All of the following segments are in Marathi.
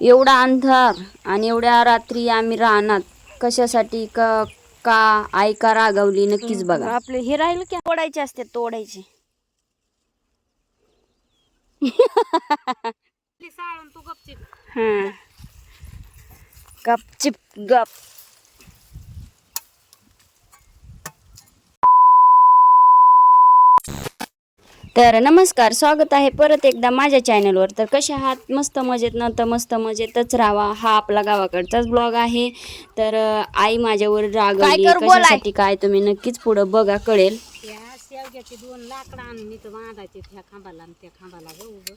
एवढा अंधार आणि एवढ्या रात्री आम्ही राहणार कशासाठी का का आई का रागवली नक्कीच बघा. आपले हे राहील की तोडायचे असते तोडायचे. हा. गपचिप गप. तर नमस्कार स्वागत आहे परत एकदा माझ्या चॅनलवर तर कसे आहात? मस्त मजेत न? तर मस्त मजेतच राहावा हा आपला गावाकडचाच ब्लॉग आहे. तर आई माझ्यावर बोलाय? कशासाठी काय तुम्ही नक्कीच पुढं बघा कळेल. शेवग्याचे दोन लाकडं आणून इथं बांधायचे त्या खांबाला आणि त्या खांबाला गं उभं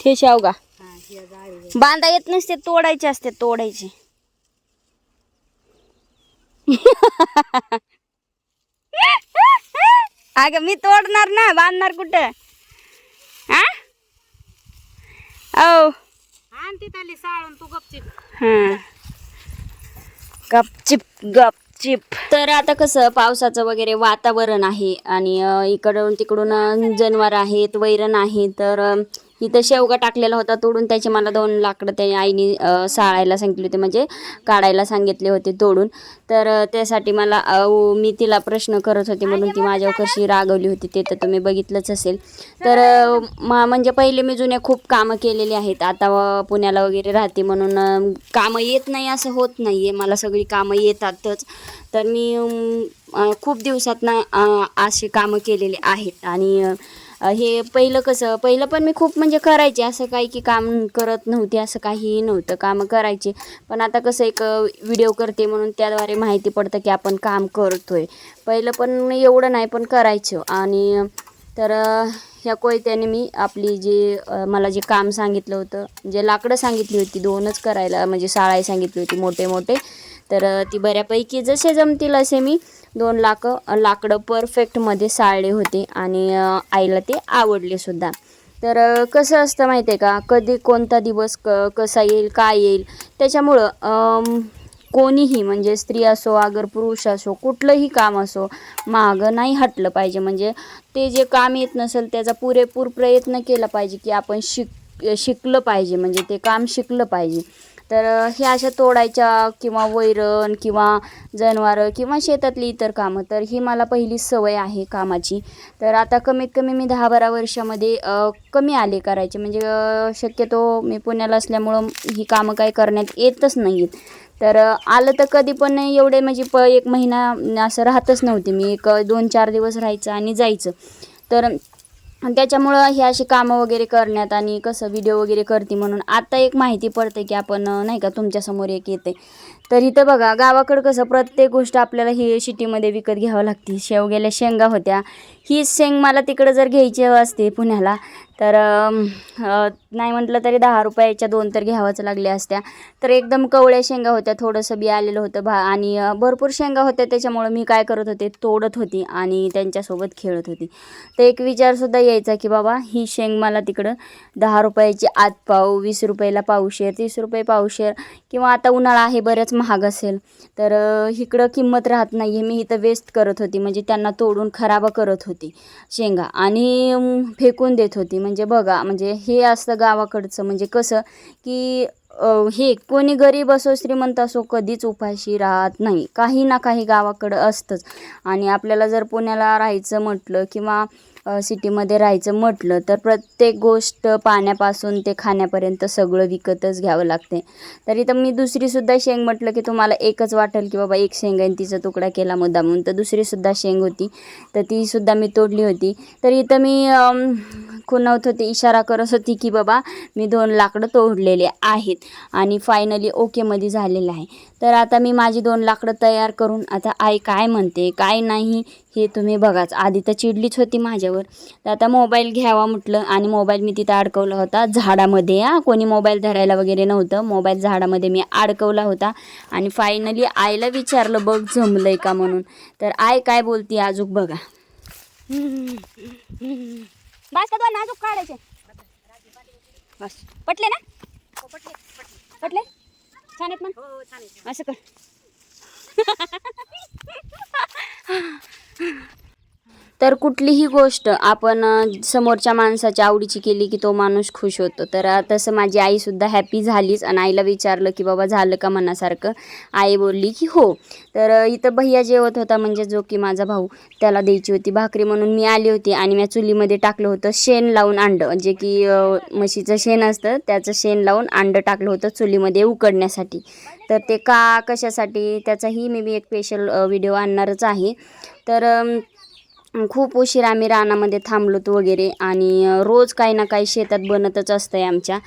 ते शेवगा. हा हे जाळी बांधा येत नसते तोडायचे असते तोडायचे. अगं मी तोडणार ना बांधणार कुठं? हा औ. आण ती ताली साळून तू गपचिप. हा. गपचिप गपचिप. तर आता कसं पावसाचं वगैरे वातावरण आहे आणि अं, इकडून तिकडून अं, जनावर आहेत वैरण आहे तर अं, इथं शेवगा टाकलेला होता तोडून त्याचे मला दोन लाकडं त्या आईने साळायला सांगितले होते म्हणजे काढायला सांगितले होते तोडून. तर त्यासाठी मला मी तिला प्रश्न करत होते म्हणून ती माझ्यावर कशी रागवली होती ते तर तुम्ही बघितलंच असेल. तर मा- म्हणजे पहिले मी जुने खूप कामं केलेली आहेत आता पुण्याला वगैरे राहते म्हणून कामं येत नाही असं होत नाही आहे मला सगळी कामं येतातच. तर मी खूप दिवसात ना अशी कामं केलेली आहेत आणि हे पहिलं कसं पहिलं पण मी खूप म्हणजे करायचे. असं काही की काम करत नव्हते असं काहीही नव्हतं कामं करायचे. पण आता कसं एक व्हिडिओ करते म्हणून त्याद्वारे माहिती पडतं की आपण काम करतोय. पहिलं पण एवढं नाही पण करायचं. आणि तर ह्या कोयत्याने मी आपली जे मला जे काम सांगितलं होतं जे लाकडं सांगितली होती दोनच करायला म्हणजे साळाई सांगितली होती मोठे मोठे तर ती बऱ्यापैकी जसे जमतील असे मी दोन लाक लाकडं परफेक्टमध्ये साळले होते आणि आईला ते आवडले सुद्धा. तर कसं असतं माहिती आहे का? कधी कोणता दिवस क कसा येईल काय येईल? त्याच्यामुळं कोणीही म्हणजे स्त्री असो अगर पुरुष असो कुठलंही काम असो मागं नाही हटलं पाहिजे. म्हणजे ते जे काम येत नसेल त्याचा पुरेपूर प्रयत्न केला पाहिजे की आपण शिक शिकलं पाहिजे. म्हणजे ते काम शिकलं पाहिजे. तर ह्या हे अशा तोडायच्या किंवा वैरण किंवा जनावरं किंवा शेतातली इतर कामं तर ही मला पहिली सवय आहे कामाची. तर आता कमीत कमी मी दहा बारा वर्षामध्ये कमी आले करायचे. म्हणजे शक्यतो मी पुण्याला असल्यामुळं ही कामं काही करण्यात येतच नाही आहेत तर आलं तर कधी पण नाही एवढे म्हणजे प एक महिना असं राहतच नव्हते. मी एक दोन चार दिवस राहायचं आणि जायचं. तर आणि त्याच्यामुळं हे अशी कामं वगैरे करण्यात आणि कसं व्हिडिओ वगैरे करते म्हणून आता एक माहिती पडते की आपण नाही का तुमच्यासमोर एक येते. तर इथं बघा गावाकडं कसं प्रत्येक गोष्ट आपल्याला ही सिटीमध्ये विकत घ्यावं लागते. शेवग्याला शेंगा होत्या. ही शेंग मला तिकडं जर घ्यायची असते पुण्याला तर नाही म्हटलं तरी दहा रुपयाच्या दोन तर घ्यावंच लागल्या असत्या. तर एकदम कवळ्या शेंगा होत्या थोडंसं बी आलेलं होतं भा आणि भरपूर शेंगा होत्या. त्याच्यामुळं मी काय करत होते तोडत होती आणि त्यांच्यासोबत खेळत होती. तर एक विचारसुद्धा यायचा की बाबा ही शेंग मला तिकडं दहा रुपयाची आत पाव वीस रुपयाला पावशेर तीस रुपये पावशेर किंवा आता उन्हाळा आहे बरंच महाग असेल. तर इकडं किंमत राहत नाही आहे मी इथं वेस्ट करत होती. म्हणजे त्यांना तोडून खराब करत होती शेंगा आणि फेकून देत होती. म्हणजे बघा म्हणजे हे असतं गावाकडचं. म्हणजे कसं की हे कोणी गरीब असो श्रीमंत असो कधीच उपाशी राहत नाही. काही ना काही गावाकडं असतंच. आणि आपल्याला जर पुण्याला राहायचं म्हटलं किंवा सिटीमध्ये राहायचं म्हटलं तर प्रत्येक गोष्ट पाण्यापासून ते खाण्यापर्यंत सगळं विकतच घ्यावं लागते. तर इथं मी दुसरीसुद्धा शेंग म्हटलं की तुम्हाला एकच वाटेल की बाबा एक शेंग आहे तिचा तुकडा केला मुद्दा म्हणून तर दुसरीसुद्धा शेंग होती. तर तीसुद्धा मी तोडली होती. तर इथं मी खुणवत होते इशारा करत होती की बाबा मी दोन लाकडं तोडलेले आहेत आणि फायनली ओकेमध्ये झालेलं आहे. तर आता मी माझी दोन लाकडं तयार करून आता आई काय म्हणते काय नाही हे तुम्ही बघाच. आधी तर चिडलीच होती माझ्यावर. तर आता मोबाईल घ्यावा म्हटलं आणि मोबाईल मी तिथं अडकवला होता झाडामध्ये हा. कोणी मोबाईल धरायला वगैरे नव्हतं. मोबाईल झाडामध्ये मी अडकवला होता आणि फायनली आईला विचारलं बघ जमलंय का? म्हणून. तर आई काय बोलती अजून बघा. बस का दोन अजून काढायचे? बस. पटले ना? पटले छान आहेत मग असं कर. तर कुठलीही गोष्ट आपण समोरच्या माणसाच्या आवडीची केली की तो माणूस खुश होतो. तर तसं माझी आईसुद्धा हॅपी झालीच आणि आईला विचारलं की बाबा झालं का मनासारखं? आई बोलली की हो. तर इथं भैया जेवत होता म्हणजे जो की माझा भाऊ त्याला द्यायची होती भाकरी म्हणून मी आली होती आणि मी चुलीमध्ये टाकलं होतं शेण लावून अंडं. जे की म्हशीचं शेण असतं त्याचं शेण लावून अंडं टाकलं होतं चुलीमध्ये उकडण्यासाठी. तर ते का कशासाठी त्याचाही मी बी एक स्पेशल व्हिडिओ आणणारच आहे. तर खूप उशीर आम्ही रानामध्ये थांबलोत वगैरे आणि रोज काही ना काही शेतात बनतच असतं आहे आमच्या.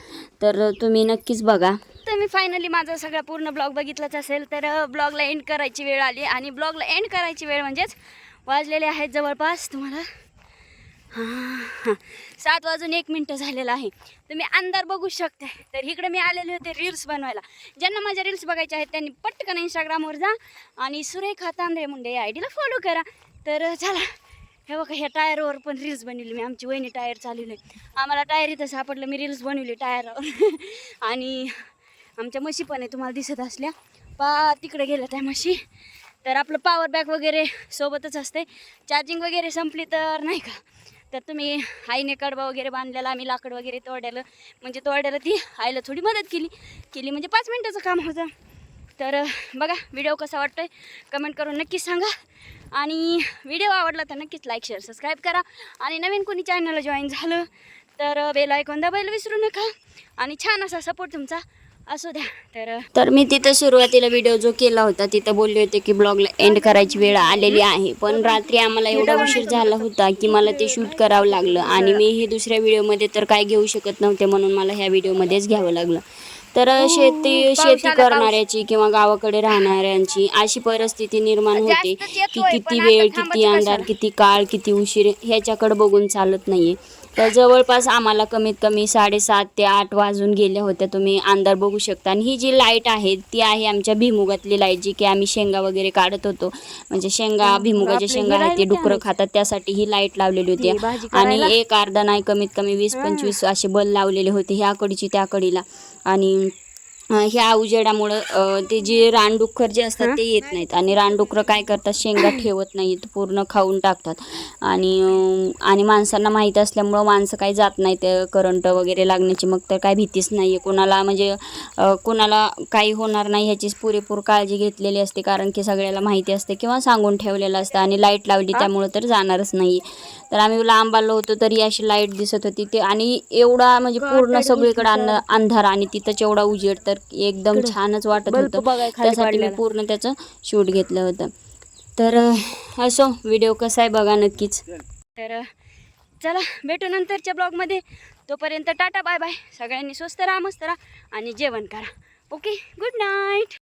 तर तुम्ही नक्कीच बघा. तर मी फायनली माझा सगळा पूर्ण ब्लॉग बघितलाच असेल तर ब्लॉगला एंड करायची वेळ आली आणि ब्लॉगला एंड करायची वेळ म्हणजेच वाजलेले आहेत जवळपास तुम्हाला. हां. सात वाजून एक मिनटं झालेलं आहे. तुम्ही अंधार बघू शकते तर इकडे मी आलेले होते रील्स बनवायला. ज्यांना माझ्या रील्स बघायच्या आहेत त्यांनी पटकन इंस्टाग्रामवर जा आणि सुरेखा तांदळे मुंडे या आय डीला फॉलो करा. तर चला. हे बघा ह्या टायरवर पण रील्स बनवली मी. आमची वहिनी टायर चालवली. आम्हाला टायर इथं सापडलं मी रील्स बनवली टायरवर. आणि आमच्या म्हशी पण आहे तुम्हाला दिसत असल्या. पा तिकडे गेल्या त्या म्हशी. तर आपलं पॉवर बॅक वगैरे सोबतच असते. चार्जिंग वगैरे संपली तर नाही का? तर तुम्ही आईने कडबा वगैरे बांधलेला आम्ही लाकड वगैरे तोडायला. म्हणजे तोडायला ती आईला थोडी मदत केली. केली म्हणजे पाच मिनटाचं काम होतं. तर बघा व्हिडिओ कसा वाटतोय? कमेंट करून नक्कीच सांगा. आणि व्हिडिओ आवडला तर नक्कीच लाईक शेअर सबस्क्राईब करा. आणि नवीन कोणी चॅनलला जॉईन झालं तर बेल आयकॉन दाबायला विसरू नका. आणि छान असा सपोर्ट तुमचा असू द्या. तर तर मी तिथं सुरुवातीला व्हिडिओ जो केला होता तिथं बोलले होते की ब्लॉगला एंड करायची वेळ आलेली आहे. पण रात्री आम्हाला एवढा उशीर झाला होता की मला ते शूट करावं लागलं. आणि मी हे दुसऱ्या व्हिडिओमध्ये तर काय घेऊ शकत नव्हते म्हणून मला ह्या व्हिडिओमध्येच घ्यावं लागलं. तर शेती शेती करणाऱ्याची किंवा गावाकडे राहणाऱ्यांची अशी परिस्थिती निर्माण होते. की किती वेळ किती अंधार किती काळ किती उशीर ह्याच्याकडे बघून चालत नाहीये. तर जवळपास आम्हाला कमीत कमी साडेसात ते आठ वाजून गेल्या होत्या. तुम्ही अंधार बघू शकता. आणि ही जी लाइट आहे ती आहे आमच्या भिमुगातली लाइट जी की आम्ही शेंगा वगैरे काढत होतो. म्हणजे शेंगा भिमुगाच्या शेंगा आहेत ते डुकरं खातात त्यासाठी ही लाइट लावलेली होती. आणि एक अर्धा नाही कमीत कमी वीस पंचवीस असे बल लावलेले होते ह्या कडीची त्या कडीला. आणि ह्या उजेडामुळं ते जे रानडुक्कर जे असतात ते येत नाहीत. आणि रानडुकरं काय करतात? शेंगा ठेवत नाहीत पूर्ण खाऊन टाकतात. आणि आणि माणसांना माहीत असल्यामुळं माणसं काही जात नाहीत करंट वगैरे लागण्याची. मग तर काय भीतीच नाही आहे कोणाला म्हणजे कोणाला काही होणार नाही ह्याची पुरेपूर काळजी घेतलेली असते कारण की सगळ्याला माहिती असते किंवा सांगून ठेवलेलं असतं. आणि लाइट लावली त्यामुळं तर जाणारच नाही तर आम्ही लांब आलो होतो तरी अशी लाइट दिसत होती. ते आणि एवढा म्हणजे पूर्ण सगळीकडे अंध- अंधार आणि तिथंच एवढा उजेड तर एकदम छानच वाटत होतं. त्यासाठी मी पूर्ण त्याचं शूट घेतलं होतं. तर असो व्हिडिओ कसा आहे बघा नक्कीच. तर चला भेटू नंतरच्या ब्लॉगमध्ये. तोपर्यंत टाटा बाय बाय. सगळ्यांनी स्वस्त राहा मस्त राहा आणि जेवण करा. Okay good night.